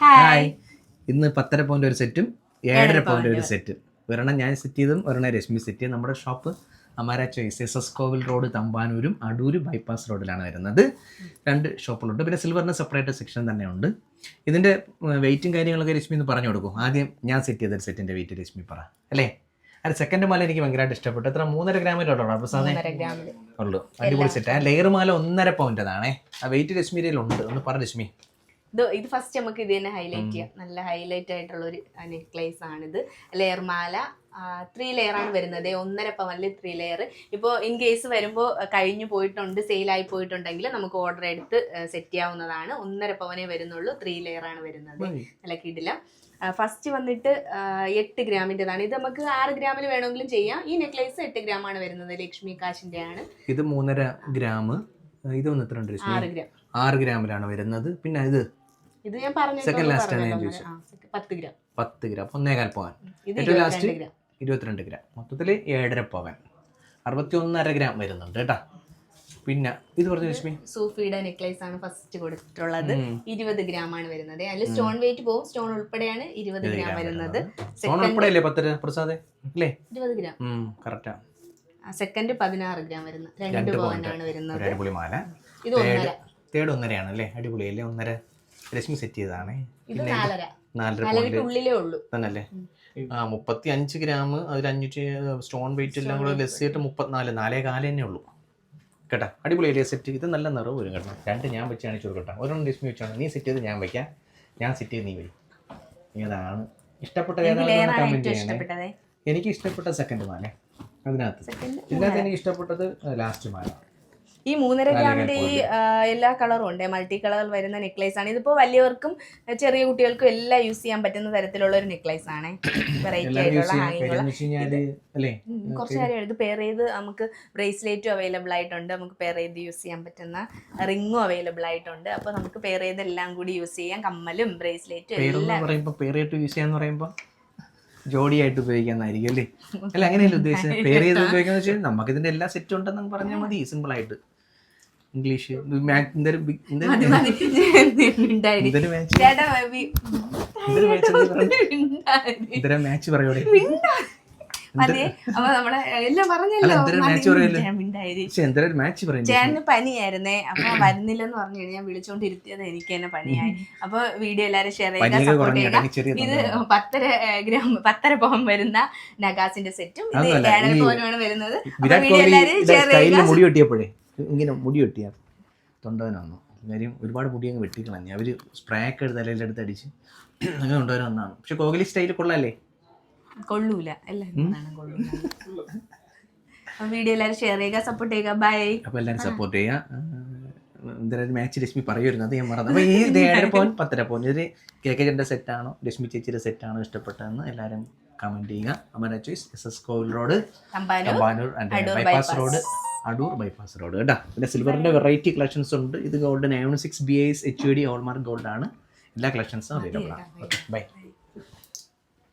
Hi ഇന്ന് പത്തര point ഒരു സെറ്റും ഏഴര പോയിന്റ് ഒരു സെറ്റും ഒരെണ്ണം ഞാൻ സെറ്റ് ചെയ്തും ഒരെണ്ണം രശ്മി സെറ്റ് ചെയ്തും നമ്മുടെ shop Amara choice S S Kovil road തമ്പാനൂരും Adoor bypass റോഡിലാണ് വരുന്നത്. രണ്ട് ഷോപ്പുകളുണ്ട് പിന്നെ സിൽവറിന് സെപ്പറേറ്റ് സെക്ഷൻ തന്നെയുണ്ട്. ഇതിന്റെ വെയിറ്റും കാര്യങ്ങളൊക്കെ രശ്മി എന്ന് പറഞ്ഞു കൊടുക്കും. ആദ്യം ഞാൻ സെറ്റ് ചെയ്ത സെറ്റിന്റെ വെയിറ്റ് രശ്മി പറ. അല്ലേ? അത് സെക്കൻഡ് മാല എനിക്ക് ഭയങ്കരമായിട്ട് ഇഷ്ടപ്പെട്ടു. എത്ര? മൂന്നര ഗ്രാമിലുള്ളൂ അപ്പോൾ സാധനം ഉള്ളൂ. അടിപൊളി സെറ്റ് ആ. ലെയർ മാല ഒന്നര പോയിന്റ് അതാണേ ആ വെയിറ്റ് രശ്മിയിലുണ്ട് ഒന്ന് പറ രശ്മി. ഇത് ഇത് ഫസ്റ്റ് നമുക്ക് ഇത് തന്നെ ഹൈലൈറ്റ് ചെയ്യാം. നല്ല ഹൈലൈറ്റ് ആയിട്ടുള്ള ഒരു നെക്ലേസ് ആണിത്. ലെയർ മാല ത്രീ ലെയർ ആണ് വരുന്നത്. ഒന്നര പവനിൽ ത്രീ ലെയർ ഇപ്പോൾ ഇൻ കേസ് വരുമ്പോൾ കഴിഞ്ഞു പോയിട്ടുണ്ട് സെയിലായി പോയിട്ടുണ്ടെങ്കിൽ നമുക്ക് ഓർഡർ എടുത്ത് സെറ്റ് ചെയ്യാവുന്നതാണ്. ഒന്നര പവനേ വരുന്നുള്ളൂ ത്രീ ലെയർ ആണ് വരുന്നത്. നല്ല കിടിലം. ഫസ്റ്റ് വന്നിട്ട് എട്ട് ഗ്രാമിന്റെതാണ് ഇത് നമുക്ക് ആറ് ഗ്രാമിൽ വേണമെങ്കിലും ചെയ്യാം. ഈ നെക്ലേസ് എട്ട് ഗ്രാം ആണ് വരുന്നത് ലക്ഷ്മി കാശിന്റെ ആണ് ഇത് മൂന്നര ഗ്രാം. ഇത് ഒന്ന് എത്ര ആറ് ഗ്രാം. ആറ് ഗ്രാമിലാണ് വരുന്നത്. പിന്നെ ഇത് ഇത് ഞാൻ പറഞ്ഞു സെക്കൻഡ് ലാസ്റ്റ് ആണ് ഞാൻ ചോദിച്ചത്. പത്ത് ഗ്രാം. പത്ത് ഗ്രാം. ഒന്നേകാൽ പവൻ. ഏറ്റവും ലാസ്റ്റ് ഇരുപത്തിരണ്ട് ഗ്രാം. മൊത്തത്തിൽ ഏഴര പവൻ. അറുപത്തി ഒന്നര ഗ്രാം വരുന്നുണ്ട് കേട്ടാ. പിന്നെ ഇത് പറഞ്ഞു ലക്ഷ്മി? സൂഫിയുടെ നെക്ലേസ് ആണ് ഫസ്റ്റ് കൊടുത്തിട്ടുള്ളത്. ഇരുപത് ഗ്രാം ആണ് വരുന്നത്. അതിൽ സ്റ്റോൺ വെയിറ്റ് പോകും സ്റ്റോൺ ഉൾപ്പെടെയാണ് ഇരുപത് ഗ്രാം വരുന്നത്. സ്റ്റോൺ ഉൾപ്പെടെ അല്ലേ പത്തര പ്രസാദ്? അല്ലേ ഇരുപത് ഗ്രാം. കറക്റ്റാ സെക്കൻഡ് പതിനാറ് ഗ്രാം വരുന്ന രണ്ട് പവനാണ് വരുന്നത്. അടിപൊളി മാല. ഇത് ഒന്നര. തേർഡ് ഒന്നരയാണ് അല്ലേ? അടിപൊളി അല്ലേ ഒന്നര. രശ്മി സെറ്റ് ചെയ്തതാണേ. ഇത് നാലര. പോയിന്റ് ഉള്ളിലേ ഉള്ളൂ. തന്നല്ലേ? ആ മുപ്പത്തി അഞ്ച് ഗ്രാം അതിൽ അഞ്ഞൂറ്റി സ്റ്റോൺ വെയിറ്റ് എല്ലാം കൂടെ ലെസ് ചെയ്തിട്ട് മുപ്പത്തിനാല്. നാലേ കാലം തന്നെ ഉള്ളൂ. കേട്ടാ? അടിപൊളിയല്ലേ സെറ്റ് ഇത് നല്ല നിറവ് വരും കേട്ടോ. രണ്ട് ഞാൻ വെച്ചാണ് കാണിച്ചു കൊടുക്കട്ടെ ഒരെണ്ണം ലക്ഷ്മി വെച്ചാണ്. നീ സെറ്റ് ചെയ്ത് ഞാൻ വയ്ക്കാം ഞാൻ സെറ്റ് ചെയ്ത് നീ വരും. ഏതാണ് ഇഷ്ടപ്പെട്ട ഏതാണ് ചെയ്യണേ? എനിക്ക് ഇഷ്ടപ്പെട്ട സെക്കൻഡ് മാല. അതിനകത്ത്. സെക്കൻഡ് ഇതിനകത്ത് എനിക്ക് ഇഷ്ടപ്പെട്ടത് ലാസ്റ്റ് മാല ഈ മൂന്നര ഗ്രാമിന്റെ ഈ എല്ലാ കളറും ഉണ്ട്. മൾട്ടി കളർ വരുന്ന നെക്ലേസ് ആണ് ഇതിപ്പോ വലിയവർക്കും ചെറിയ കുട്ടികൾക്കും എല്ലാം യൂസ് ചെയ്യാൻ പറ്റുന്ന തരത്തിലുള്ള ഒരു നെക്ലേസ് ആണ് വെറൈറ്റി ആയിട്ടുള്ള ഹാങ്ങിങ് കുറച്ച് കാര്യം ഇത് പെയർ ചെയ്ത് നമുക്ക് ബ്രേസ്ലെറ്റും അവൈലബിൾ ആയിട്ടുണ്ട്. നമുക്ക് പെയർ ചെയ്ത് യൂസ് ചെയ്യാൻ പറ്റുന്ന റിങ്ങും അവൈലബിൾ ആയിട്ടുണ്ട്. അപ്പൊ നമുക്ക് പെയർ ചെയ്ത് എല്ലാം കൂടി യൂസ് ചെയ്യാം. കമ്മലും ബ്രേസ്ലെറ്റും എല്ലാം. യൂസ് ചെയ്യാന്ന് പറയുമ്പോ ജോഡിയായിട്ട് ഉപയോഗിക്കാന്നായിരിക്കും അല്ലേ? അല്ല അങ്ങനെയല്ല ഉദ്ദേശിച്ചത്? പേര് ചെയ്ത് ഉപയോഗിക്കാന്ന് വെച്ചാൽ നമുക്ക് ഇതിന്റെ എല്ലാ സെറ്റും ഉണ്ടെന്ന് പറഞ്ഞാൽ മതി സിമ്പിൾ ആയിട്ട്. ഇംഗ്ലീഷ് മാച്ച് പറയോടെ അതെ അപ്പൊ നമ്മളെ എല്ലാം പറഞ്ഞല്ലോ. ചേട്ടന് പനിയായിരുന്നേ അപ്പൊ വരുന്നില്ലെന്ന് പറഞ്ഞു കഴിഞ്ഞാൽ വിളിച്ചോണ്ടിരുത്തിയത് എനിക്ക് തന്നെ പനിയായി. അപ്പൊ വീഡിയോ എല്ലാരും ഷെയർ ചെയ്യുക സപ്പോർട്ട് ചെയ്യുക. ഇത്. പത്തര ഗ്രാം പത്തര പോകാൻ വരുന്ന നഗാസിന്റെ സെറ്റും. ഇത് ഏഴര വരുന്നത്. വീഡിയോ എല്ലാരും ഷെയർ ചെയ്യുക. മുടി വെട്ടിയപ്പോഴേ ഇങ്ങനെ മുടി വെട്ടിയ തൊണ്ടവൻ വന്നു കാര്യം ഒരുപാട് മുടി അങ്ങ് വെട്ടിക്കളഞ്ഞു അവർ സ്പ്രേ ഒക്കെ തലയിലെടുത്ത് അടിച്ച് അങ്ങനെ കൊണ്ടുവരാൻ വന്നാണ് പക്ഷെ കോഹ്ലി സ്റ്റൈൽ കൊള്ളാല്ലേ? കൊള്ളൂല. എല്ലാവരും കൊള്ളൂല. വീഡിയോ എല്ലാവരും ഷെയർ ചെയ്യുക സപ്പോർട്ട് ചെയ്യുക. ബൈ അപ്പൊ എല്ലാവരും സപ്പോർട്ട് ചെയ്യുക. എന്തായാലും മാച്ച് രശ്മി പറയുമായിരുന്നു അത് ഞാൻ മറന്നു. അപ്പൊ ഈ ഏഴര പോയിന്റ് പത്തര പോയിന്റ് ഇത് കെ കെ ജന്റെ സെറ്റാണോ രശ്മി ചേച്ചിയുടെ സെറ്റാണോ ഇഷ്ടപ്പെട്ടതെന്ന് എല്ലാവരും കമന്റ് ചെയ്യുക. Amara choice S S Kovil road Thampanoor bypass road Adoor bypass road കേട്ടോ. പിന്നെ സിൽവറിന്റെ വെറൈറ്റി കളക്ഷൻസ് ഉണ്ട്. ഇത് gold nine six B I S H D hallmark gold ആണ്. എല്ലാ കളക്ഷൻസും അവൈലബിൾ ആണ്. Okay bye